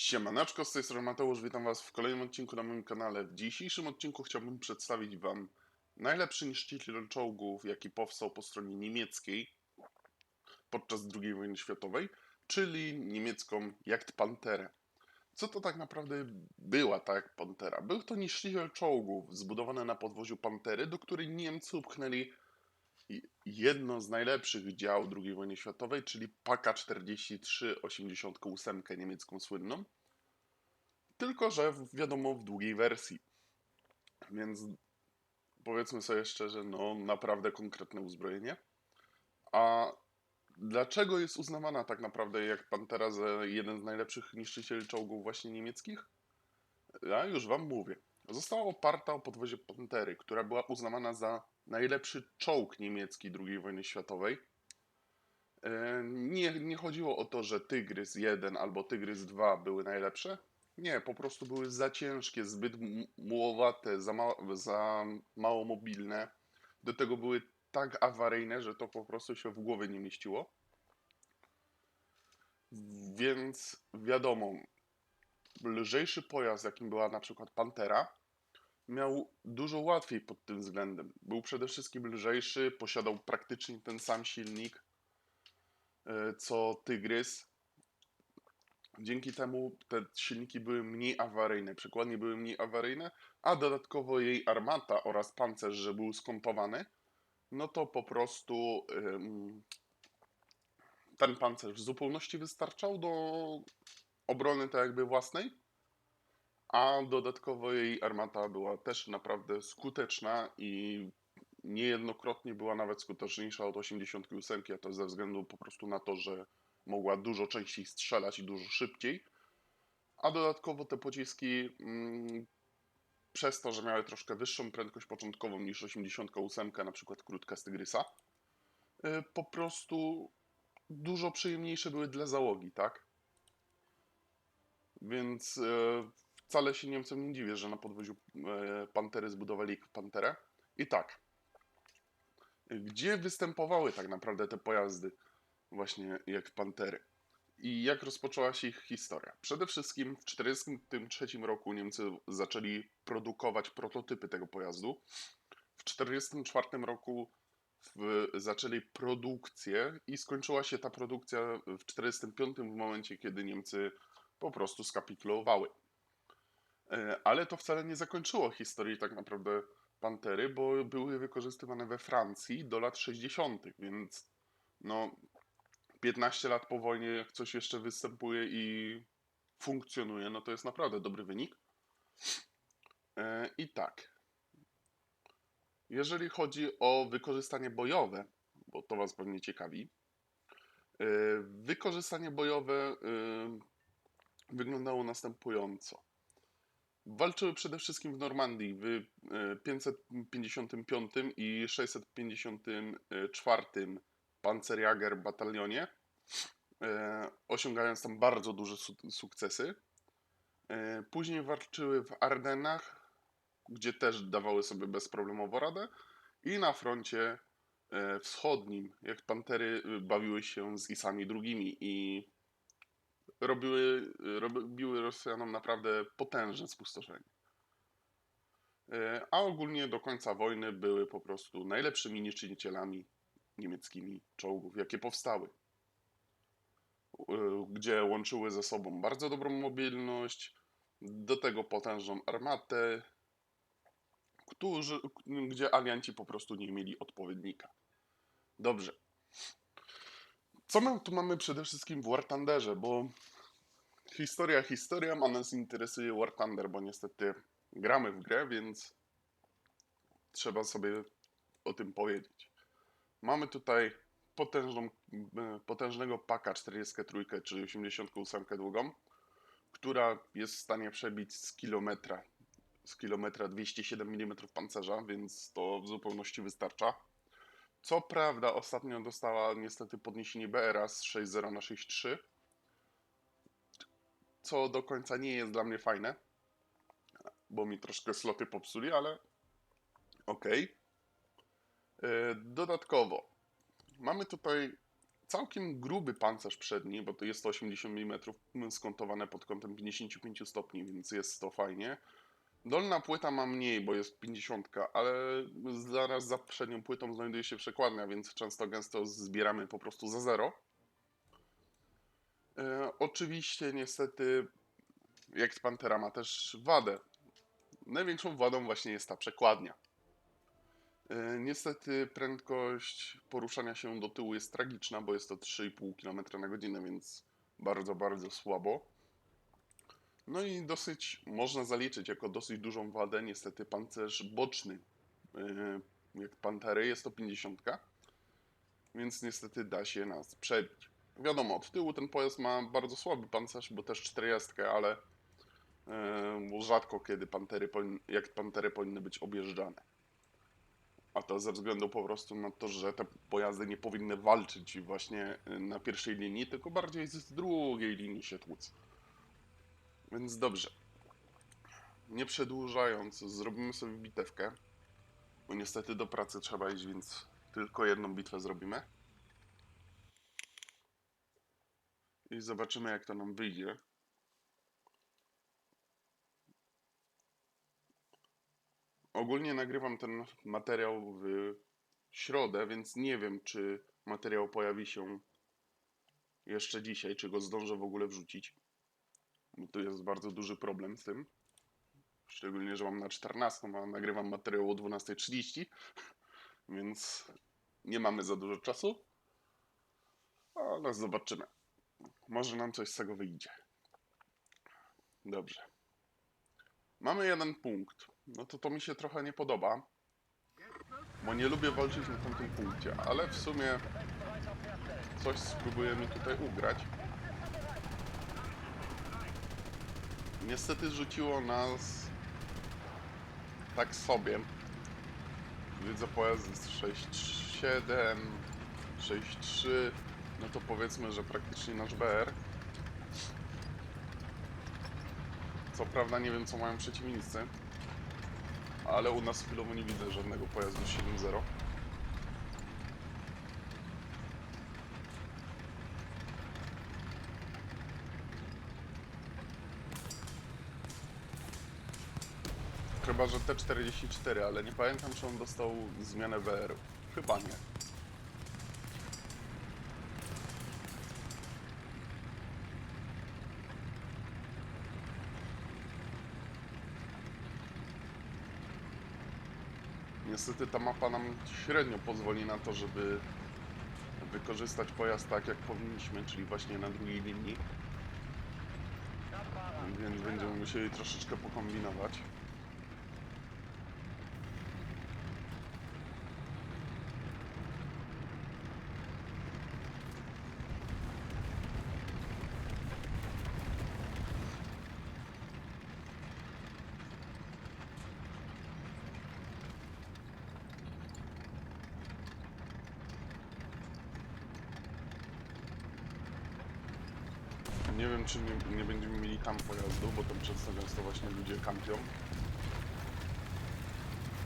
Siemaneczko, z tej strony Mateusz, witam Was w kolejnym odcinku na moim kanale. W dzisiejszym odcinku chciałbym przedstawić Wam najlepszy niszczyciel czołgów, jaki powstał po stronie niemieckiej podczas II wojny światowej, czyli niemiecką Jagdpanterę. Co to tak naprawdę była ta Jagdpantera? Był to niszczyciel czołgów zbudowany na podwoziu Pantery, do której Niemcy upchnęli jedno z najlepszych dział II wojny światowej, czyli Paka 43-88 niemiecką słynną. Tylko, że wiadomo w długiej wersji. Więc powiedzmy sobie szczerze, no naprawdę konkretne uzbrojenie. A dlaczego jest uznawana tak naprawdę jak Pantera za jeden z najlepszych niszczycieli czołgów właśnie niemieckich? Ja już wam mówię. Została oparta o podwozie Pantery, która była uznawana za najlepszy czołg niemiecki II wojny światowej. E, Nie, nie chodziło o to, że Tygrys 1 albo Tygrys 2 były najlepsze. Nie, po prostu były za ciężkie, zbyt mułowate, za, ma za mało mobilne. Do tego były tak awaryjne, że to po prostu się w głowie nie mieściło. Więc wiadomo, lżejszy pojazd, jakim była na przykład Pantera, miał dużo łatwiej pod tym względem. Był przede wszystkim lżejszy, posiadał praktycznie ten sam silnik e, co Tygrys. Dzięki temu te silniki były mniej awaryjne, przykładnie były mniej awaryjne, a dodatkowo jej armata oraz pancerz, że był skompowany, no to po prostu ten pancerz w zupełności wystarczał do obrony tak jakby własnej, a dodatkowo jej armata była też naprawdę skuteczna i niejednokrotnie była nawet skuteczniejsza od 88, a to ze względu po prostu na to, że mogła dużo częściej strzelać i dużo szybciej. A dodatkowo te pociski, mm, przez to, że miały troszkę wyższą prędkość początkową niż 88, na przykład krótka z Tygrysa, y, po prostu dużo przyjemniejsze były dla załogi, tak? Więc e, wcale się Niemcom nie dziwię, że na podwoziu e, Pantery zbudowali Panterę. I tak, gdzie występowały tak naprawdę te pojazdy, właśnie jak Pantery? I jak rozpoczęła się ich historia? Przede wszystkim w 1943 roku Niemcy zaczęli produkować prototypy tego pojazdu. W 1944 roku w, zaczęli produkcję i skończyła się ta produkcja w 1945 w momencie, kiedy Niemcy po prostu skapitulowały. E, Ale to wcale nie zakończyło historii tak naprawdę Pantery, bo były wykorzystywane we Francji do lat 60., więc no 15 lat po wojnie, jak coś jeszcze występuje i funkcjonuje, no to jest naprawdę dobry wynik. E, I tak. Jeżeli chodzi o wykorzystanie bojowe, bo to Was pewnie ciekawi, e, wykorzystanie bojowe wyglądało następująco. Walczyły przede wszystkim w Normandii w e, 555 i 654 Panzerjäger batalionie, e, osiągając tam bardzo duże su- sukcesy. E, Później walczyły w Ardennach, gdzie też dawały sobie bezproblemowo radę i na froncie e, wschodnim, jak Pantery e, bawiły się z Isami drugimi i robiły, robiły Rosjanom naprawdę potężne spustoszenie. E, A ogólnie do końca wojny były po prostu najlepszymi niszczycielami niemieckimi czołgów, jakie powstały. Gdzie łączyły ze sobą bardzo dobrą mobilność, do tego potężną armatę, którzy, gdzie alianci po prostu nie mieli odpowiednika. Dobrze. Co my tu mamy przede wszystkim w War Thunderze, bo historia, historia, a nas interesuje War Thunder, bo niestety gramy w grę, więc trzeba sobie o tym powiedzieć. Mamy tutaj potężną, e, potężnego paka 43, czyli 88 długą, która jest w stanie przebić z kilometra, z kilometra 207 mm pancerza, więc to w zupełności wystarcza. Co prawda ostatnio dostała niestety podniesienie BR-a z 6.0 na 6.3, co do końca nie jest dla mnie fajne, bo mi troszkę sloty popsuli, ale okej. E, Dodatkowo mamy tutaj całkiem gruby pancerz przedni, bo to jest to 80 mm skontowane pod kątem 55 stopni, więc jest to fajnie. Dolna płyta ma mniej, bo jest 50, ale zaraz za przednią płytą znajduje się przekładnia, więc często gęsto zbieramy po prostu za zero. E, oczywiście niestety jak Pantera ma też wadę. Największą wadą właśnie jest ta przekładnia. E, Niestety prędkość poruszania się do tyłu jest tragiczna, bo jest to 3,5 km na godzinę, więc bardzo, bardzo słabo. No i dosyć można zaliczyć jako dosyć dużą wadę niestety pancerz boczny. E, Jak Pantery jest to 50, więc niestety da się nas przebić. Wiadomo, od tyłu ten pojazd ma bardzo słaby pancerz, bo też 40, ale e, rzadko kiedy pantery, jak pantery powinny być objeżdżane. A to ze względu po prostu na to, że te pojazdy nie powinny walczyć właśnie y, na pierwszej linii, tylko bardziej z drugiej linii się tłuc. Więc dobrze. Nie przedłużając, zrobimy sobie bitewkę. Bo niestety do pracy trzeba iść, więc tylko jedną bitwę zrobimy. I zobaczymy, jak to nam wyjdzie. Ogólnie nagrywam ten materiał w środę, więc nie wiem, czy materiał pojawi się jeszcze dzisiaj, czy go zdążę w ogóle wrzucić. Bo tu jest bardzo duży problem z tym. Szczególnie, że mam na 14, a nagrywam materiał o 12.30, więc nie mamy za dużo czasu. Ale zobaczymy. Może nam coś z tego wyjdzie. Dobrze. Mamy jeden punkt. No to to mi się trochę nie podoba. Bo nie lubię walczyć na tamtym punkcie, ale w sumie coś spróbujemy tutaj ugrać. Niestety rzuciło nas tak sobie. Widzę pojazd jest 6.7, 6.3, no to powiedzmy, że praktycznie nasz BR. Co prawda nie wiem co mają przeciwnicy, ale u nas chwilowo nie widzę żadnego pojazdu 7.0. Chyba, że T44, ale nie pamiętam, czy on dostał zmianę WR. Chyba nie. Niestety ta mapa nam średnio pozwoli na to, żeby wykorzystać pojazd tak jak powinniśmy, czyli właśnie na drugiej linii. Więc będziemy musieli troszeczkę pokombinować. Nie wiem, czy nie, nie będziemy mieli tam pojazdu, bo tam często gęsto właśnie ludzie kampią.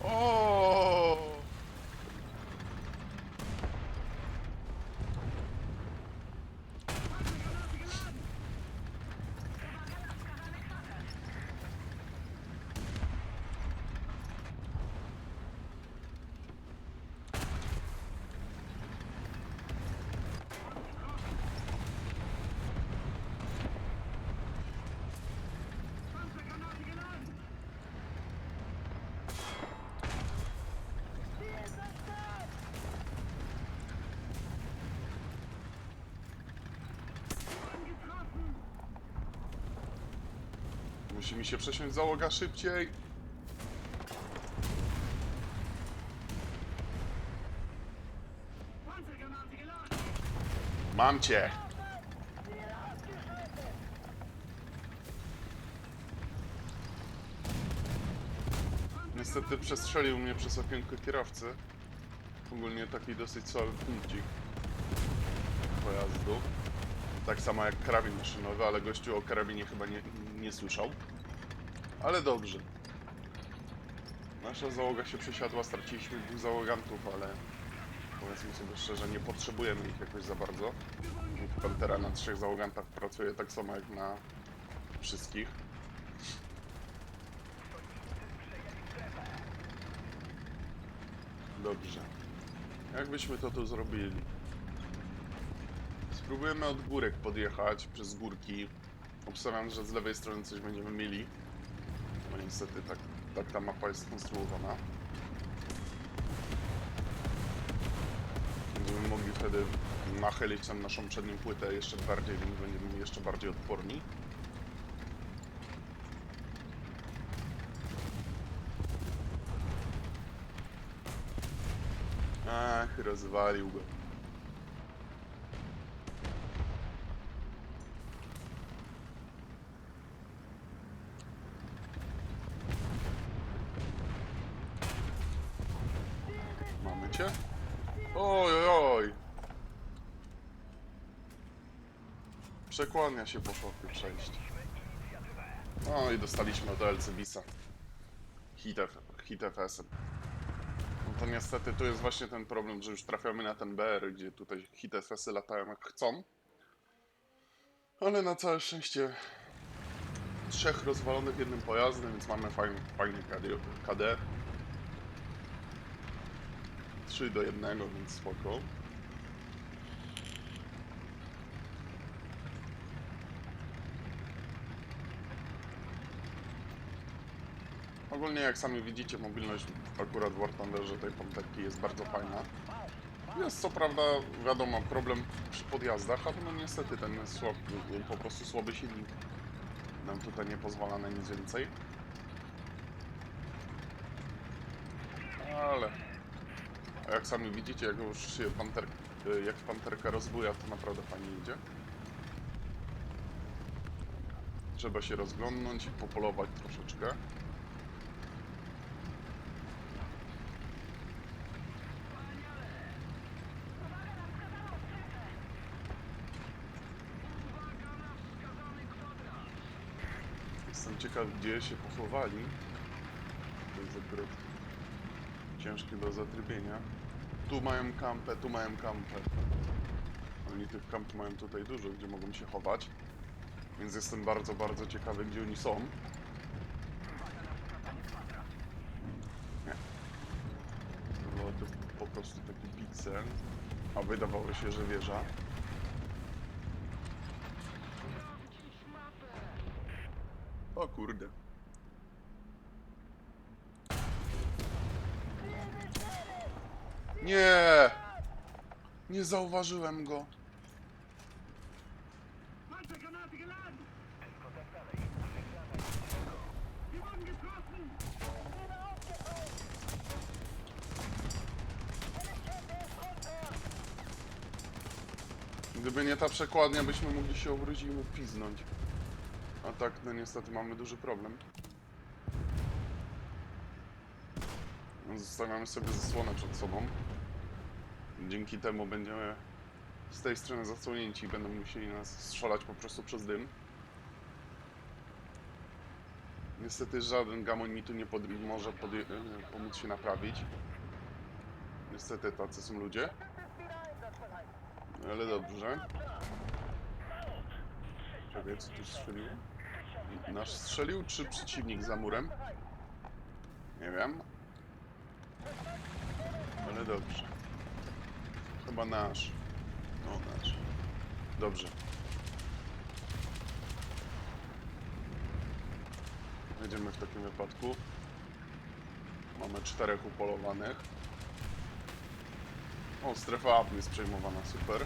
O! Musi mi się przesiąść załoga szybciej. Mam cię. Niestety przestrzelił mnie przez okienko kierowcy. Ogólnie taki dosyć słaby punkcik pojazdu. Tak samo jak karabin maszynowy, ale gościu o karabinie chyba nie, nie słyszał. Ale dobrze. Nasza załoga się przesiadła, straciliśmy dwóch załogantów, ale powiedzmy sobie szczerze, nie potrzebujemy ich jakoś za bardzo. Pantera na trzech załogantach pracuje tak samo jak na wszystkich. Dobrze. Jakbyśmy to tu zrobili? Spróbujemy od górek podjechać przez górki. Obstawiam, że z lewej strony coś będziemy mieli. No niestety tak, tak ta mapa jest skonstruowana. Będziemy mogli wtedy nachylić tam naszą przednią płytę jeszcze bardziej, więc będziemy jeszcze bardziej odporni. Ach, rozwalił go. Mamy cię? Oj, oj, oj. Przekłania się poszła w przejść. No i dostaliśmy od LCBisa. Hit, hit FS-em. No to niestety tu jest właśnie ten problem, że już trafiamy na ten BR, gdzie tutaj hit FS-y latają jak chcą. Ale na całe szczęście trzech rozwalonych jednym pojazdem, więc mamy fajny, fajny. KD. 3 do 1, więc spoko. Ogólnie jak sami widzicie, mobilność akurat w War Thunderze tej Panterki jest bardzo fajna. Jest co prawda, wiadomo, problem przy podjazdach, ale no niestety ten słab, po prostu słaby silnik nam tutaj nie pozwala na nic więcej. Ale jak sami widzicie, jak już się panter, jak panterka rozbuja, to naprawdę fajnie idzie. Trzeba się rozglądnąć i popolować troszeczkę. Jestem ciekaw, gdzie się pochowali. To jest akurat ciężkie do zatrybienia. Tu mają kampę, tu mają kampę. Oni tych kamp mają tutaj dużo, gdzie mogą się chować. Więc jestem bardzo, bardzo ciekawy, gdzie oni są. Nie. To było to po prostu taki piksel. A wydawało się, że wieża. Kurde. Nie! Nie zauważyłem go. Gdyby nie ta przekładnia, byśmy mogli się obrócić i mu piznąć. A tak, no niestety mamy duży problem. Zostawiamy sobie zasłonę przed sobą. Dzięki temu będziemy z tej strony zasłonięci i będą musieli nas strzelać po prostu przez dym. Niestety żaden gamoń mi tu nie pod, może podje- e, pomóc się naprawić. Niestety tacy są ludzie. Ale dobrze. Czekaj, co tu strzeliło? Nasz strzelił, czy przeciwnik za murem? Nie wiem. Ale dobrze. Chyba nasz. No, nasz. Dobrze. Jedziemy w takim wypadku. Mamy czterech upolowanych. O, strefa up jest przejmowana, super.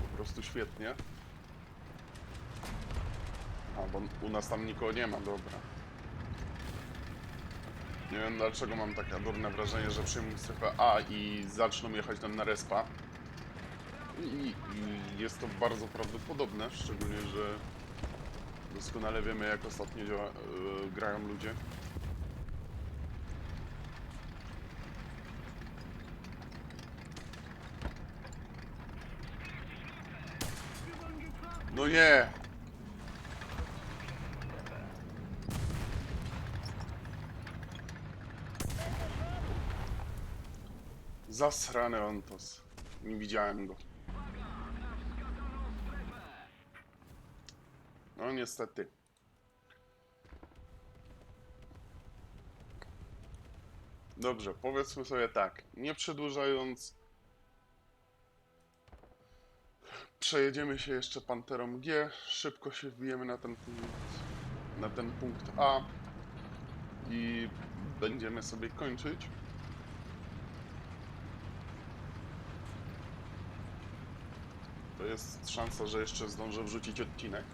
Po prostu świetnie. Bo u nas tam nikogo nie ma, dobra. Nie wiem dlaczego mam takie durne wrażenie, że przyjmą strefę A i zaczną jechać tam na respa. I, I jest to bardzo prawdopodobne, szczególnie, że doskonale wiemy jak ostatnio działa, yy, grają ludzie. No nie! Zasrany Ontos. Nie widziałem go. No niestety. Dobrze, powiedzmy sobie tak. Nie przedłużając. Przejedziemy się jeszcze Panterą G. Szybko się wbijemy na ten punkt. Na ten punkt A. I będziemy sobie kończyć. To jest szansa, że jeszcze zdążę wrzucić odcinek.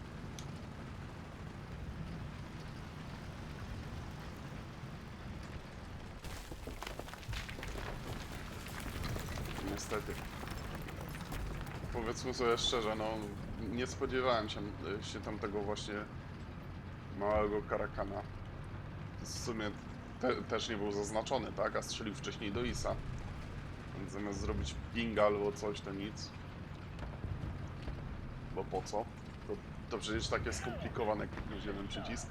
Niestety. Powiedzmy sobie szczerze, no nie spodziewałem się, się tam tego właśnie małego karakana. W sumie te, też nie był zaznaczony, tak? A strzelił wcześniej do Isa. Więc zamiast zrobić pinga albo coś, to nic. Po co? To, to przecież takie skomplikowane kliknąć jeden przycisk.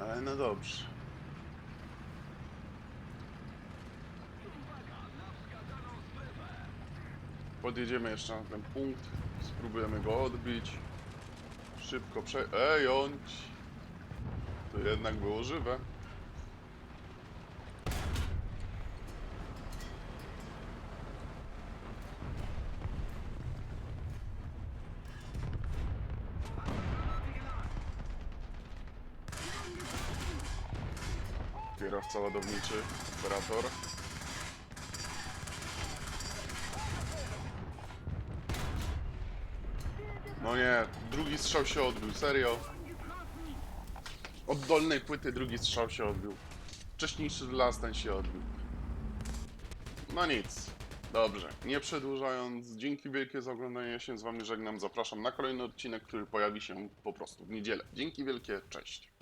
Ale no dobrze. Podjedziemy jeszcze na ten punkt. Spróbujemy go odbić. Szybko prze... Ej, on! To jednak było żywe. Kierowca ładowniczy, operator. No nie, drugi strzał się odbił, serio. Od dolnej płyty drugi strzał się odbił. Wcześniejszy las ten się odbił. No nic. Dobrze, nie przedłużając, dzięki wielkie za oglądanie, ja się z wami żegnam, zapraszam na kolejny odcinek, który pojawi się po prostu w niedzielę. Dzięki wielkie, cześć.